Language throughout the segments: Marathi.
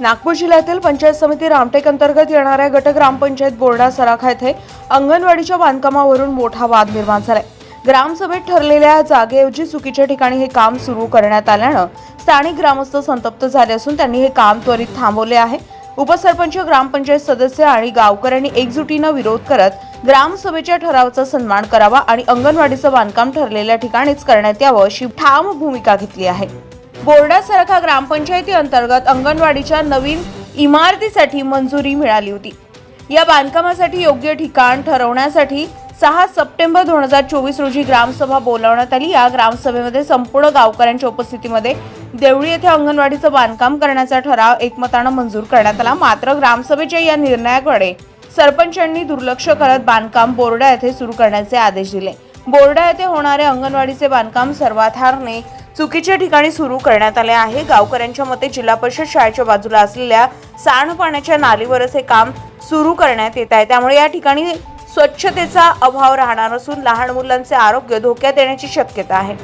नागपूर जिल्ह्यातील पंचायत समिती रामटेक अंतर्गत येणाऱ्या गट ग्रामपंचायत बोर्डा सराखा येथे अंगणवाडीच्या बांधकामावरून मोठा वाद निर्माण झालाय. ग्रामसभेत ठरलेल्या जागेऐवजी चुकीच्या ठिकाणी हे काम सुरू करण्यात आल्यानं स्थानिक ग्रामस्थ संतप्त झाले असून त्यांनी हे काम त्वरित थांबवले आहे. उपसरपंच ग्रामपंचायत सदस्य आणि गावकऱ्यांनी एकजुटीनं विरोध करत ग्रामसभेच्या ठरावाचा सन्मान करावा आणि अंगणवाडीचं बांधकाम ठरलेल्या ठिकाणीच करण्यात यावं अशी ठाम भूमिका घेतली आहे. बोर्डासारखा ग्रामपंचायती अंतर्गत अंगणवाडीच्या नवीन इमारतीसाठी मंजुरी मिळाली होती. या बांधकामासाठी योग्य ठिकाण ठरवण्यासाठी सहा सप्टेंबर दोन हजार चोवीस रोजी ग्रामसभा बोलावण्यात आली. या ग्रामसभेमध्ये संपूर्ण गावकऱ्यांच्या उपस्थितीमध्ये देवळी येथे अंगणवाडीचं बांधकाम करण्याचा ठराव एकमतानं मंजूर करण्यात आला. मात्र ग्रामसभेच्या या निर्णयाकडे सरपंचांनी दुर्लक्ष करत बांधकाम बोर्डा येथे सुरू करण्याचे आदेश दिले. बोर्डा येथे होणारे अंगणवाडीचे बांधकाम सर्वाधारने चुकीच्या ठिकाणी सुरू करण्यात आले आहे. गावकऱ्यांच्या मते जिल्हा परिषद शाळेच्या बाजूला असलेल्या सांडपाण्याच्या नालीवरच हे काम सुरू करण्यात येत आहे. त्यामुळे या ठिकाणी स्वच्छतेचा अभाव राहणार असून लहान मुलांचे आरोग्य धोक्यात येण्याची शक्यता आहे.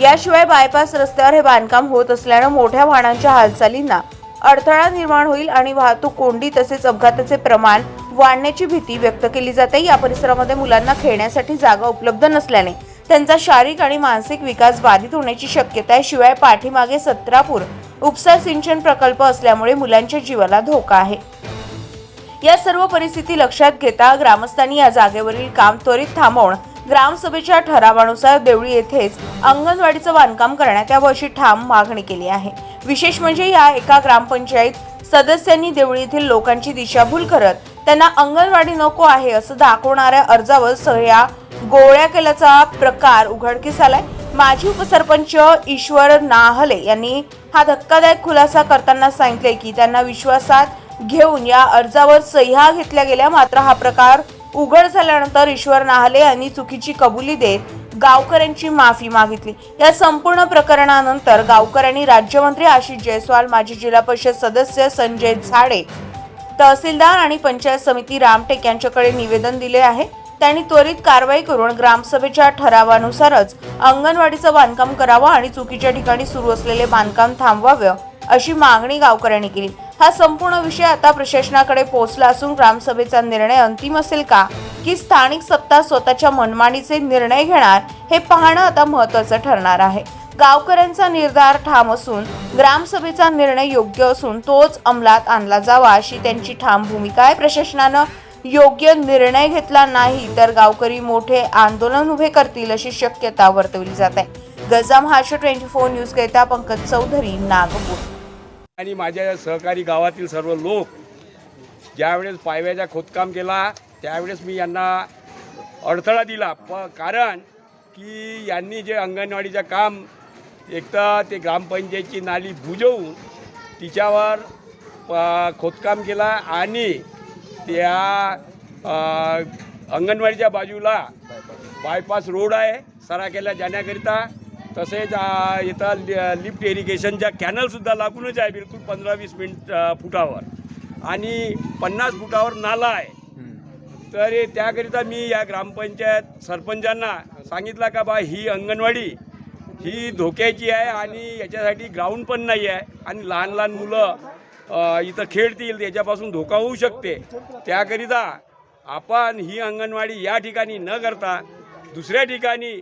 याशिवाय बायपास रस्त्यावर हे बांधकाम होत असल्यानं मोठ्या वाहनांच्या हालचालींना अडथळा निर्माण होईल आणि वाहतूक कोंडी तसेच अपघाताचे प्रमाण वाढण्याची भीती व्यक्त केली जाते. या परिसरामध्ये मुलांना खेळण्यासाठी जागा उपलब्ध नसल्याने त्यांचा शारीरिक आणि मानसिक विकास बाधित होण्याची शक्यता आहे. शिवाय पाठीमागे सत्रापूर उपसा सिंचन प्रकल्प असल्यामुळे मुलांच्या जीवाला धोका आहे. या सर्व परिस्थिती लक्षात घेता ग्रामस्थांनी या जागेवरील काम त्वरित थांबवून ग्रामसभेच्या ठरावानुसार देवळी येथेच अंगणवाडीचं बांधकाम करण्यात यावं अशी ठाम मागणी केली आहे. विशेष म्हणजे या एका ग्रामपंचायत सदस्यांनी देवळी येथील लोकांची दिशाभूल करत त्यांना अंगणवाडी नको आहे असं दाखवणाऱ्या अर्जावर सह्या गोळ्या केल्याचा प्रकार उघडकीस आलाय माजी उपसरपंच ईश्वर नाहले यांनी हा धक्कादायक खुलासा करताना सांगितले की त्यांना विश्वासात घेऊन या अर्जावर सह्या घेतल्या गेल्या. मात्र हा प्रकार उघड झाल्यानंतर ईश्वर नाहले यांनी चुकीची कबुली देत गावकऱ्यांची माफी मागितली. या संपूर्ण प्रकरणानंतर गावकऱ्यांनी राज्यमंत्री आशिष जयस्वाल माजी जिल्हा परिषद सदस्य संजय झाडे तहसीलदार आणि पंचायत समिती रामटेक यांच्याकडे निवेदन दिले आहे. त्यांनी त्वरित कारवाई करून ग्रामसभेच्या ठरावानुसारच अंगणवाडीचं बांधकाम करावं आणि चुकीच्या ठिकाणी सुरू असलेले बांधकाम थांबवावं अशी मागणी गावकऱ्यांनी केली. हा संपूर्ण विषय आता प्रशासनाकडे पोहोचला असून ग्रामसभेचा निर्णय अंतिम असेल का? की स्थानिक सत्ता स्वतःच्या मनमानीचे निर्णय घेणार हे पाहणं आता महत्वाचं ठरणार आहे. गावकऱ्यांचा निर्धार ठाम असून ग्रामसभेचा निर्णय योग्य असून तोच अंमलात आणला जावा अशी त्यांची ठाम भूमिका आहे प्रशासनानं योग्य निर्णय घेतला नाही तर गावकरी मोठे आंदोलन उभे करतील अशी शक्यता वर्तवली जात आहे. गजाम हाश ट्वेंटी फोर न्यूज करिता पंकज चौधरी नागपूर. आणि माझ्या सहकारी गावातील सर्व लोक ज्यावेळेस पायव्याचा खोदकाम केला त्यावेळेस मी यांना अडथळा दिला. प कारण की यांनी जे अंगणवाडीचं काम एक तर ते ग्रामपंचायतची नाली बुजवून तिच्यावर खोदकाम केला आणि त्या अंगणवाडीच्या बाजूला बायपास रोड आहे सराकेला जाण्याकरिता. तसेच इथं लि- लिफ्ट इरिगेशनच्या कॅनलसुद्धा लागूनच आहे बिलकुल पंधरा वीस मिनिट फुटावर. आणि पन्नास फुटावर नाला आहे. तर त्याकरिता मी या ग्रामपंचायत सरपंचांना सांगितलं का बा ही अंगणवाडी ही धोक्याची आहे आणि याच्यासाठी ग्राउंड पण नाही आहे आणि लहान लहान मुलं इथं खेळतील त्याच्यापासून धोका होऊ शकते. त्याकरिता आपण ही अंगणवाडी या ठिकाणी न करता दुसऱ्या ठिकाणी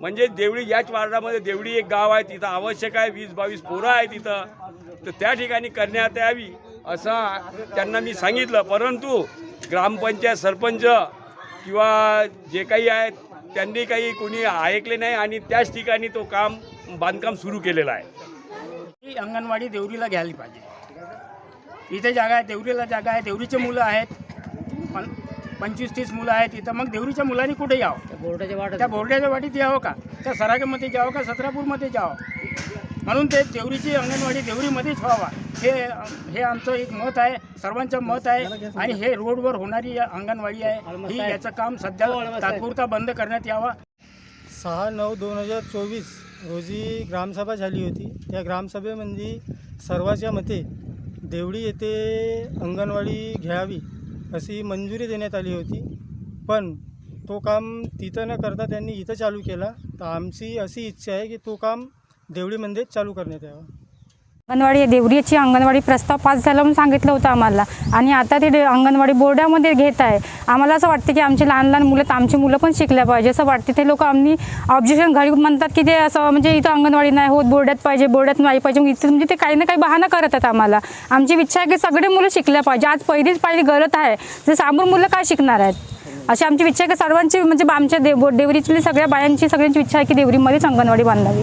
म्हणजे देवळी याच वार्डामध्ये देवळी एक गाव आहे तिथं आवश्यक आहे वीस बावीस पोरं आहे तिथं तर त्या ठिकाणी करण्यात यावी असं त्यांना मी सांगितलं. परंतु ग्रामपंचायत सरपंच किंवा जे काही आहेत त्यांनी काही कोणी ऐकले नाही आणि त्याच ठिकाणी तो काम बांधकाम सुरू केलेलं आहे. ही अंगणवाडी देवरीला घ्यायला पाहिजे. इथे जागा आहे देवरीला जागा आहे देवरीचे मुलं आहेत. पण पंचवीस तीस मुलं आहेत इथं. मग देवरीच्या मुलांनी कुठे यावं? बोर्डाच्या वाटत. त्या बोर्डाच्या वाटीत यावं का? त्या सरागेमध्ये जावं का सत्रापूरमध्ये जावं? म्हणून ते देवरीची अंगणवाडी देवरीमध्येच व्हावा. हे हे आमचं एक मत आहे सर्वांचं मत आहे. आणि हे रोडवर होणारी या अंगणवाडी आहे. ही याचं काम सध्या तात्पुरता बंद करण्यात यावा. सहा नऊ दोन हजार चोवीस रोजी ग्रामसभा झाली होती. त्या ग्रामसभेमध्ये सर्वाच्या मते देवडी येथे अंगणवाडी घ्यावी अशी मंजुरी देण्यात आली होती. पण तो काम तिथं न करता त्यांनी इथं चालू केला. तर आमची अशी इच्छा आहे की तो काम देवळीमध्येच चालू करण्यात यावा. अंगणवाडी देवरीची अंगणवाडी प्रस्ताव पास झाला म्हणून सांगितलं होतं आम्हाला. आणि आता ते अंगणवाडी बोर्डामध्ये घेत आहे. आम्हाला असं वाटतं की आमची लहान लहान मुलं तर आमची मुलं पण शिकल्या पाहिजे. असं वाटते ते लोक आम्ही ऑब्जेक्शन घरी म्हणतात की ते असं म्हणजे इथं अंगणवाडी नाही होत बोर्डात पाहिजे बोर्डात नाही पाहिजे. मग इथं म्हणजे ते काही ना काही बहाना करत आहेत आम्हाला. आमची इच्छा आहे की सगळे मुलं शिकल्या पाहिजे. आज पहिलीच पहिली गरज आहे. जे समोर मुलं काय शिकणार आहेत? अशी आमची इच्छा आहे की सर्वांची म्हणजे आमच्या देव देवरीतली सगळ्या बायांची सगळ्यांची इच्छा आहे की देवरीमध्येच अंगणवाडी बांधावी.